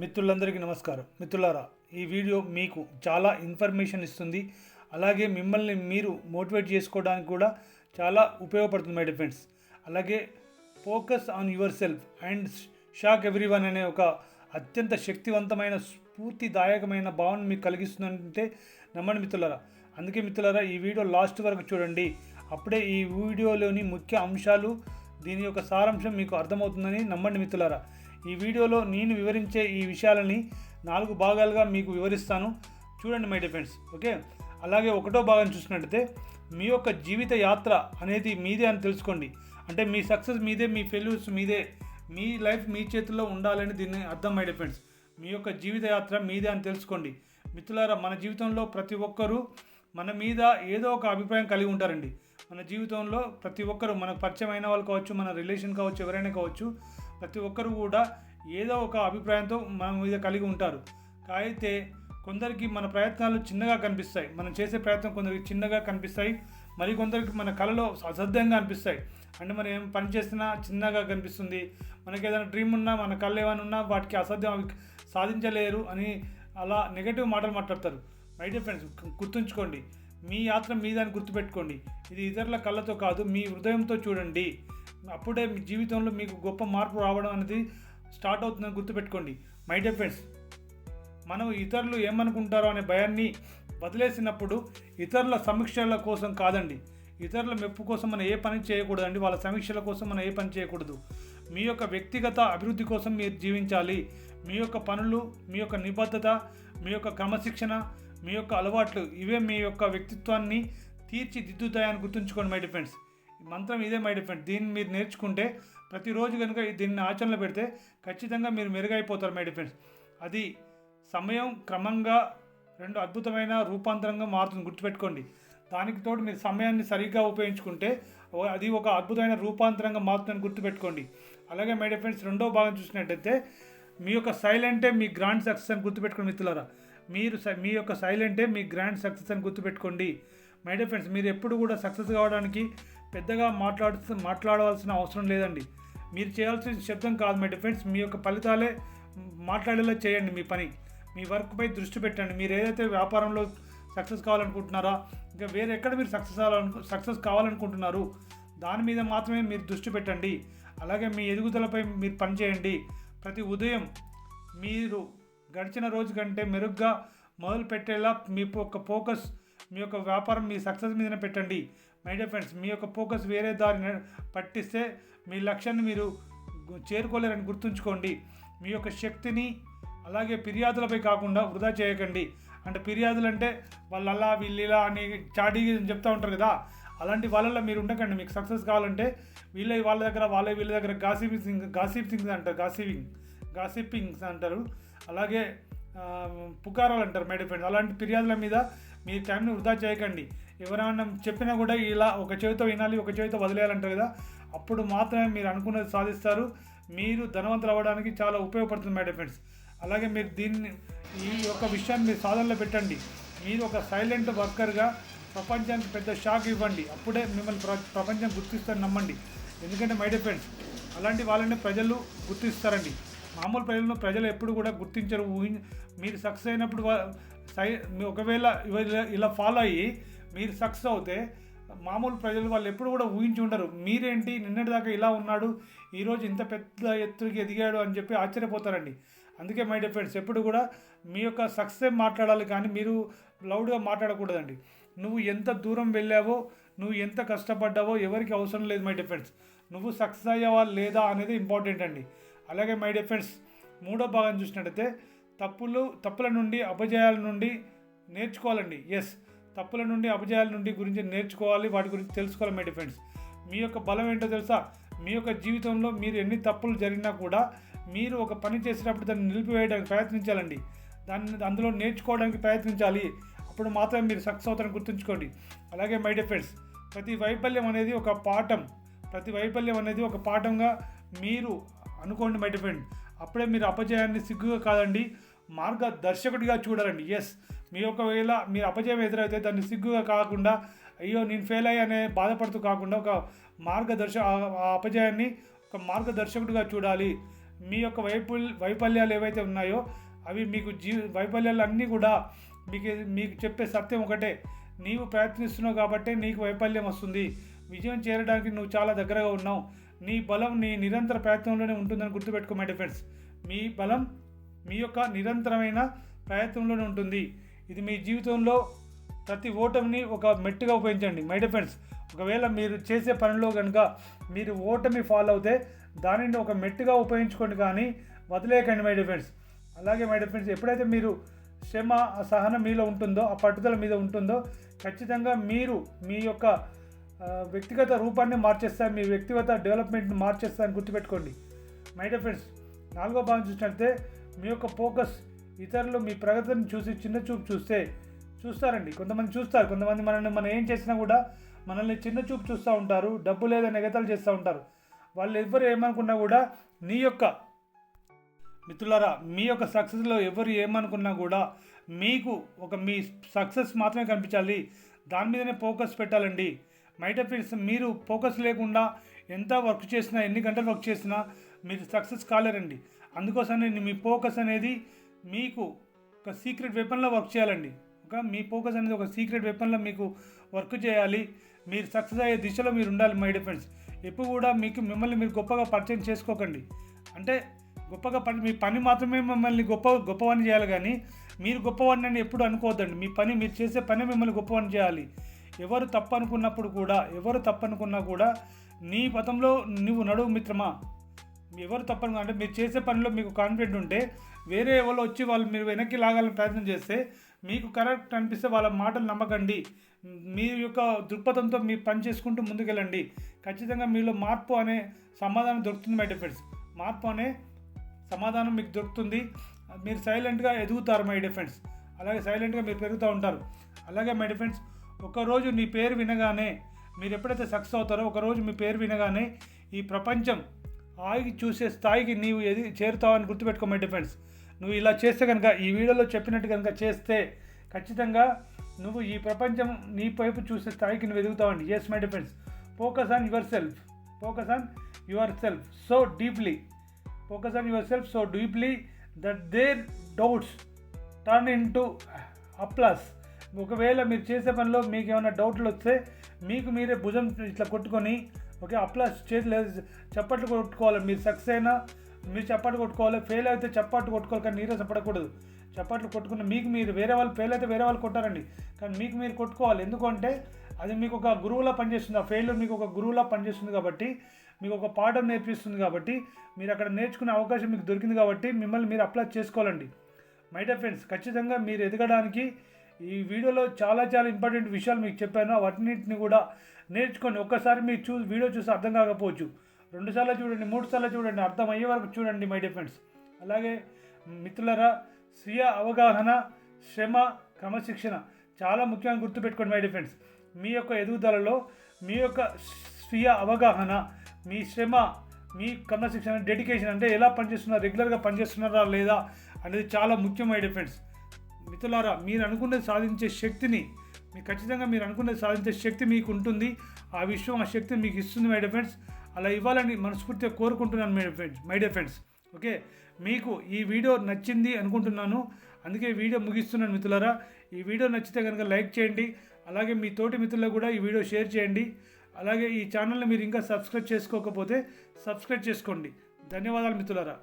మిత్రులందరికీ నమస్కారం. మిత్రులారా ఈ వీడియో మీకు చాలా ఇన్ఫర్మేషన్ ఇస్తుంది. అలాగే మిమ్మల్ని మీరు మోటివేట్ చేసుకోవడానికి కూడా చాలా ఉపయోగపడుతుంది మై డిఫెండ్స్ అలాగే focus on yourself and shock everyone అనే ఒక అత్యంత శక్తివంతమైన స్ఫూర్తిదాయకమైన భావన మీకు కలిగిస్తుందంటే నమ్మండి మిత్రులారా. అందుకే మిత్రులారా ఈ వీడియో లాస్ట్ వరకు చూడండి. అప్పుడే ఈ వీడియోలోని ముఖ్య అంశాలు దీని యొక్క సారాంశం మీకు అర్థమవుతుందని నమ్మండి మిత్రులారా. ఈ వీడియోలో నేను వివరించే ఈ విషయాలని నాలుగు భాగాలుగా మీకు వివరిస్తాను. చూడండి మై డిఫెండ్స్ ఓకే అలాగే ఒకటో భాగం చూసినట్టయితే మీ యొక్క జీవిత యాత్ర అనేది మీదే అని తెలుసుకోండి. అంటే మీ సక్సెస్ మీదే మీ ఫెయిల్యూర్స్ మీదే మీ లైఫ్ మీ చేతుల్లో ఉండాలని దీన్ని అర్థం మై డిఫెండ్స్ మీ యొక్క జీవిత యాత్ర మీదే అని తెలుసుకోండి. మిత్రులారా మన జీవితంలో ప్రతి ఒక్కరూ మన మీద ఏదో ఒక అభిప్రాయం కలిగి ఉంటారండి. మన జీవితంలో ప్రతి ఒక్కరు మనకు పరిచయం అయిన వాళ్ళు కావచ్చు మన రిలేషన్ కావచ్చు ఎవరైనా కావచ్చు ప్రతి ఒక్కరు కూడా ఏదో ఒక అభిప్రాయంతో మన మీద కలిగి ఉంటారు. అయితే కొందరికి మన ప్రయత్నాలు చిన్నగా కనిపిస్తాయి. మనం చేసే ప్రయత్నం కొందరికి చిన్నగా కనిపిస్తాయి. మరి కొందరికి మన కళలో అసాధ్యంగా అనిపిస్తాయి. అంటే మనం ఏం పని చేసినా చిన్నగా కనిపిస్తుంది. మనకి ఏదైనా డ్రీమ్ ఉన్నా మన కళ్ళు ఏమైనా ఉన్నా వాటికి అసాధ్యం అవి సాధించలేరు అని అలా నెగటివ్ మాటలు మాట్లాడతారు. మై డియర్ ఫ్రెండ్స్ గుర్తుంచుకోండి. మీ యాత్ర మీదని గుర్తుపెట్టుకోండి. ఇది ఇతరుల కళ్ళతో కాదు మీ హృదయంతో చూడండి. అప్పుడే మీ జీవితంలో మీకు గొప్ప మార్పు రావడం అనేది స్టార్ట్ అవుతుందని గుర్తుపెట్టుకోండి. మై డియర్ ఫ్రెండ్స్ మనం ఇతరులు ఏమనుకుంటారో అనే భయాన్ని వదిలేసినప్పుడు ఇతరుల సమీక్షల కోసం కాదండి. ఇతరుల మెప్పు కోసం మనం ఏ పని చేయకూడదండి. వాళ్ళ సమీక్షల కోసం మనం ఏ పని చేయకూడదు. మీ యొక్క వ్యక్తిగత అభివృద్ధి కోసం మీరు జీవించాలి. మీ యొక్క పనులు మీ యొక్క నిబద్ధత మీ యొక్క క్రమశిక్షణ మీ యొక్క అలవాట్లు ఇవే మీ యొక్క వ్యక్తిత్వాన్ని తీర్చిదిద్దుతాయని గుర్తుంచుకోండి మై డిఫెండ్స్ మంత్రం ఇదే మైడిఫెండ్ దీన్ని మీరు నేర్చుకుంటే ప్రతిరోజు కనుక దీన్ని ఆచరణలో పెడితే ఖచ్చితంగా మీరు మెరుగైపోతారు మెడిఫెండ్స్ అది సమయం క్రమంగా రెండు అద్భుతమైన రూపాంతరంగా మారుతుంది. గుర్తుపెట్టుకోండి. దానికి తోడు మీరు సమయాన్ని సరిగ్గా ఉపయోగించుకుంటే అది ఒక అద్భుతమైన రూపాంతరంగా మారుతుందని గుర్తుపెట్టుకోండి. అలాగే మై ఫ్రెండ్స్ రెండో భాగం చూసినట్టయితే మీ యొక్క సైలెంటే మీ గ్రాండ్ సక్సెస్ అని గుర్తుపెట్టుకోండి మిత్రులారా. మీరు మీ యొక్క సైలెంటే మీ గ్రాండ్ సక్సెస్ అని గుర్తుపెట్టుకోండి. మై ఫ్రెండ్స్ మీరు ఎప్పుడు కూడా సక్సెస్ కావడానికి పెద్దగా మాట్లాడుతూ మాట్లాడవలసిన అవసరం లేదండి. మీరు చేయాల్సిన శబ్దం కాదు మై డియర్ మీ యొక్క ఫలితాలే మాట్లాడేలా చేయండి మీ పని. మీ వర్క్పై దృష్టి పెట్టండి. మీరు ఏదైతే వ్యాపారంలో సక్సెస్ కావాలనుకుంటున్నారా ఇంకా వేరే ఎక్కడ మీరు సక్సెస్ అవ్వాలను సక్సెస్ కావాలనుకుంటున్నారు దాని మీద మాత్రమే మీరు దృష్టి పెట్టండి. అలాగే మీ ఎదుగుదలపై మీరు పనిచేయండి ప్రతి ఉదయం మీరు గడిచిన రోజు కంటే మెరుగ్గా మొదలు పెట్టేలా మీ యొక్క ఫోకస్ మీ యొక్క వ్యాపారం మీ సక్సెస్ మీదనే పెట్టండి. మై డియర్ ఫ్రెండ్స్ మీ యొక్క ఫోకస్ వేరే దారిని పట్టిస్తే మీ లక్ష్యాన్ని మీరు చేరుకోలేరని గుర్తుంచుకోండి. మీ యొక్క శక్తిని అలాగే ఫిర్యాదులపై కాకుండా వృధా చేయకండి. అంటే ఫిర్యాదులు అంటే వాళ్ళు అలా వీళ్ళు ఇలా అని చాటి చెప్తూ ఉంటారు కదా. అలాంటి వాళ్ళలో మీరు ఉండకండి. మీకు సక్సెస్ కావాలంటే వీళ్ళ వాళ్ళ దగ్గర వాళ్ళ వీళ్ళ దగ్గర గాసిపింగ్ సింగ్ అంటారు. గాసిపింగ్ గాసిపింగ్స్ అంటారు. అలాగే పుకారాలు అంటారు మై ఫ్రెండ్స్ అలాంటి ఫిర్యాదుల మీద మీ టైంని వృధా చేయకండి. ఎవరైనా చెప్పినా కూడా ఇలా ఒక చెవితో వినాలి ఒక చెవితో వదిలేయాలంటారు కదా. అప్పుడు మాత్రమే మీరు అనుకున్నది సాధిస్తారు. మీరు ధనవంతులు అవ్వడానికి చాలా ఉపయోగపడుతుంది మై ఫ్రెండ్స్ అలాగే మీరు దీన్ని ఈ యొక్క విషయాన్ని మీరు సాధనలో పెట్టండి. మీరు ఒక సైలెంట్ వర్కర్గా ప్రపంచానికి పెద్ద షాక్ ఇవ్వండి. అప్పుడే మిమ్మల్ని ప్ర ప్రపంచం గుర్తిస్తారని నమ్మండి. ఎందుకంటే మై ఫ్రెండ్స్ అలాంటి వాళ్ళని ప్రజలు గుర్తిస్తారండి. మామూలు ప్రజలను ప్రజలు ఎప్పుడు కూడా గుర్తించరు ఊహి మీరు సక్సెస్ అయినప్పుడు సై మీ ఒకవేళ ఇలా ఫాలో అయ్యి మీరు సక్సెస్ అవుతే మామూలు ప్రజలు వాళ్ళు ఎప్పుడు కూడా ఊహించి ఉండరు. మీరేంటి నిన్నటిదాకా ఇలా ఉన్నాడు ఈరోజు ఇంత పెద్ద ఎత్తుకి ఎదిగాడు అని చెప్పి ఆశ్చర్యపోతారండి. అందుకే మై డిఫెండ్స్ ఎప్పుడు కూడా మీ యొక్క సక్సెస్ మాట్లాడాలి కానీ మీరు లౌడ్గా మాట్లాడకూడదండి. నువ్వు ఎంత దూరం వెళ్ళావో నువ్వు ఎంత కష్టపడ్డావో ఎవరికి అవసరం లేదు మై డిఫెండ్స్ నువ్వు సక్సెస్ అయ్యావా లేదా అనేది ఇంపార్టెంట్ అండి. అలాగే మై డిఫెండ్స్ మూడో భాగం చూసినట్టయితే తప్పులు తప్పుల నుండి అపజయాల నుండి నేర్చుకోవాలండి. ఎస్ తప్పుల నుండి అపజయాల నుండి గురించి నేర్చుకోవాలి వాటి గురించి తెలుసుకోవాలి మై డిఫెండ్స్ మీ యొక్క బలం ఏంటో తెలుసా? మీ యొక్క జీవితంలో మీరు ఎన్ని తప్పులు జరిగినా కూడా మీరు ఒక పని చేసేటప్పుడు దాన్ని నిలిపివేయడానికి ప్రయత్నించాలండి. దాన్ని అందులో నేర్చుకోవడానికి ప్రయత్నించాలి. అప్పుడు మాత్రమే మీరు సక్సెస్ అవుతారని గుర్తుంచుకోండి. అలాగే మై డిఫెండ్స్ ప్రతి వైఫల్యం అనేది ఒక పాఠం. ప్రతి వైఫల్యం అనేది ఒక పాఠంగా మీరు అనుకోండి మై డిఫెండ్ అప్పుడే మీరు అపజయాన్ని సిగ్గుగా కాదండి. మార్గదర్శకుడిగా చూడాలండి. ఎస్ మీ ఒకవేళ మీరు అపజయం ఎదురైతే దాన్ని సిగ్గుగా కాకుండా అయ్యో నేను ఫెయిల్ అయ్యానే బాధపడుతూ కాకుండా ఒక మార్గదర్శ ఆ అపజయాన్ని ఒక మార్గదర్శకుడిగా చూడాలి. మీ యొక్క వైపు వైఫల్యాలు ఏవైతే ఉన్నాయో అవి మీకు జీ వైఫల్యాలు అన్నీ కూడా మీకు మీకు చెప్పే సత్యం ఒకటే. నీవు ప్రయత్నిస్తున్నావు కాబట్టే నీకు వైఫల్యం వస్తుంది. విజయం చేరడానికి నువ్వు చాలా దగ్గరగా ఉన్నావు. నీ బలం నీ నిరంతర ప్రయత్నంలోనే ఉంటుందని గుర్తుపెట్టుకో మై ఫ్రెండ్స్ మీ బలం మీ యొక్క నిరంతరమైన ప్రయత్నంలోనే ఉంటుంది. ఇది మీ జీవితంలో ప్రతి ఓటమిని ఒక మెట్టుగా ఉపయోగించండి. మై ఫ్రెండ్స్ ఒకవేళ మీరు చేసే పనిలో కనుక మీరు ఓటమి ఫాలో అవుతే దానిని ఒక మెట్టుగా ఉపయోగించుకోండి కానీ వదిలేయకండి మై ఫ్రెండ్స్ అలాగే మై ఫ్రెండ్స్ ఎప్పుడైతే మీరు శ్రమ ఆ సహనం మీలో ఉంటుందో ఆ పట్టుదల మీద ఉంటుందో ఖచ్చితంగా మీరు మీ యొక్క వ్యక్తిగత రూపాన్ని మార్చేస్తారు మీ వ్యక్తిగత డెవలప్మెంట్ని మార్చేస్తారని గుర్తుపెట్టుకోండి. మై డియర్ ఫ్రెండ్స్ నాలుగో భాగం చూసినట్లయితే మీ యొక్క ఫోకస్ ఇతరులు మీ ప్రగతిని చూసి చిన్న చూపు చూస్తే చూస్తారండి. కొంతమంది చూస్తారు. కొంతమంది మనల్ని మనం ఏం చేసినా కూడా మనల్ని చిన్న చూపు చూస్తూ ఉంటారు. డబ్బు లేదా ఎగతాలు చేస్తూ ఉంటారు. వాళ్ళు ఎవ్వరు ఏమనుకున్నా కూడా నీ యొక్క మిత్రులారా మీ యొక్క సక్సెస్లో ఎవరు ఏమనుకున్నా కూడా మీకు ఒక మీ సక్సెస్ మాత్రమే కనిపించాలి. దాని మీదనే ఫోకస్ పెట్టాలండి. మైట ఫ్రెండ్స్ మీరు ఫోకస్ లేకుండా ఎంత వర్క్ చేసినా ఎన్ని గంటలు వర్క్ చేసినా మీరు సక్సెస్ కాలేరండి. అందుకోసమే మీ ఫోకస్ అనేది మీకు ఒక సీక్రెట్ వెపన్లో వర్క్ చేయాలండి. ఒక మీ ఫోకస్ అనేది ఒక సీక్రెట్ వెపన్లో మీకు వర్క్ చేయాలి. మీరు సక్సెస్ అయ్యే దిశలో మీరు ఉండాలి మై డిఫెన్స్ ఎప్పుడు కూడా మీకు మిమ్మల్ని మీరు గొప్పగా పరిచయం చేసుకోకండి. అంటే గొప్పగా పని మీ పని మాత్రమే మిమ్మల్ని గొప్ప గొప్పవాడిని చేయాలి కానీ మీరు గొప్పవాడిని అని ఎప్పుడు అనుకోవద్దండి. మీ పని మీరు చేసే పని మిమ్మల్ని గొప్పవాణి చేయాలి. ఎవరు తప్పనుకున్నప్పుడు కూడా ఎవరు తప్పనుకున్నా కూడా నీ పథంలో నువ్వు నడువు మిత్రమా? ఎవరు తప్పను అంటే మీరు చేసే పనిలో మీకు కాన్ఫిడెంట్ ఉంటే వేరే ఎవరు వచ్చి వాళ్ళు మీరు వెనక్కి లాగాలని ప్రయత్నం చేస్తే మీకు కరెక్ట్ అనిపిస్తే వాళ్ళ మాటలు నమ్మకండి. మీ యొక్క దృక్పథంతో మీరు పని చేసుకుంటూ ముందుకెళ్ళండి. ఖచ్చితంగా మీలో మార్పు అనే సమాధానం దొరుకుతుంది మై డిఫెండ్స్ మార్పు అనే సమాధానం మీకు దొరుకుతుంది. మీరు సైలెంట్గా ఎదుగుతారు మై డిఫెండ్స్ అలాగే సైలెంట్గా మీరు పెరుగుతూ ఉంటారు. అలాగే మై డిఫెండ్స్ ఒకరోజు నీ పేరు వినగానే మీరు ఎప్పుడైతే సక్సెస్ అవుతారో ఒకరోజు మీ పేరు వినగానే ఈ ప్రపంచం ఆగి చూసే స్థాయికి నీవు ఎది చేరుతావని గుర్తుపెట్టుకో మై డిఫెండ్స్ నువ్వు ఇలా చేస్తే కనుక ఈ వీడియోలో చెప్పినట్టు కనుక చేస్తే ఖచ్చితంగా నువ్వు ఈ ప్రపంచం నీ వైపు చూసే స్థాయికి నువ్వు ఎదుగుతావండి. Yes my friends focus on yourself focus on yourself so deeply focus on yourself so deeply that their doubts turn into applause ఒకవేళ మీరు చేసే పనిలో మీకు ఏమైనా డౌట్లు వస్తే మీకు మీరే భుజం ఇట్లా కొట్టుకొని ఓకే అప్లా చేతులు చప్పట్లు కొట్టుకోవాలి. మీరు సక్సెస్ అయినా మీరు చప్పట్లు కొట్టుకోవాలి. ఫెయిల్ అయితే చప్పట్లు కొట్టుకోవాలి కానీ నీరే చప్పడకూడదు చప్పట్లు కొట్టుకున్న మీకు మీరు వేరే వాళ్ళు ఫెయిల్ అయితే వేరే వాళ్ళు కొట్టారండి. కానీ మీకు మీరు కొట్టుకోవాలి. ఎందుకంటే అది మీకు ఒక గురువులా పనిచేస్తుంది. ఆ ఫెయిల్ మీకు ఒక గురువులా పనిచేస్తుంది కాబట్టి మీకు ఒక పాఠం నేర్పిస్తుంది కాబట్టి మీరు అక్కడ నేర్చుకునే అవకాశం మీకు దొరికింది కాబట్టి మిమ్మల్ని మీరు అప్లై చేసుకోవాలండి. మై డియర్ ఫ్రెండ్స్ ఖచ్చితంగా మీరు ఎదగడానికి ఈ వీడియోలో చాలా చాలా ఇంపార్టెంట్ విషయాలు మీకు చెప్పాను. వాటిన్నింటిని కూడా నేర్చుకోండి ఒక్కసారి మీరు చూ వీడియో చూసి అర్థం కాకపోవచ్చు. రెండు సార్లు చూడండి మూడు సార్లు చూడండి అర్థమయ్యే వరకు చూడండి మై డియర్ ఫ్రెండ్స్. అలాగే మిత్రులరా స్వీయ అవగాహన శ్రమ క్రమశిక్షణ చాలా ముఖ్యంగా గుర్తుపెట్టుకోండి మై డియర్ ఫ్రెండ్స్. మీ యొక్క ఎదుగుదలలో మీ యొక్క స్వీయ అవగాహన మీ శ్రమ మీ క్రమశిక్షణ డెడికేషన్ అంటే ఎలా పనిచేస్తున్నారు రెగ్యులర్గా పనిచేస్తున్నారా లేదా అనేది చాలా ముఖ్యమైన మై ఫ్రెండ్స్. మిత్రులారా మీరు అనుకున్నది సాధించే శక్తిని మీకు ఖచ్చితంగా మీరు అనుకున్నది సాధించే శక్తి మీకు ఉంటుంది ఆ విషయం ఆ శక్తి మీకు ఇస్తుంది మై డియర్ ఫ్రెండ్స్ అలా ఇవ్వాలని మనస్ఫూర్తిగా కోరుకుంటున్నాను my friends my dear friends okay మీకు ఈ వీడియో నచ్చింది అనుకుంటున్నాను. అందుకే వీడియో ముగిస్తున్నాను మిత్రులారా. ఈ వీడియో నచ్చితే కనుక లైక్ చేయండి. అలాగే మీ తోటి మిత్రులకు కూడా ఈ వీడియో షేర్ చేయండి. అలాగే ఈ ఛానల్ని మీరు ఇంకా సబ్స్క్రైబ్ చేసుకోకపోతే సబ్స్క్రైబ్ చేసుకోండి. ధన్యవాదాలు మిత్రులారా.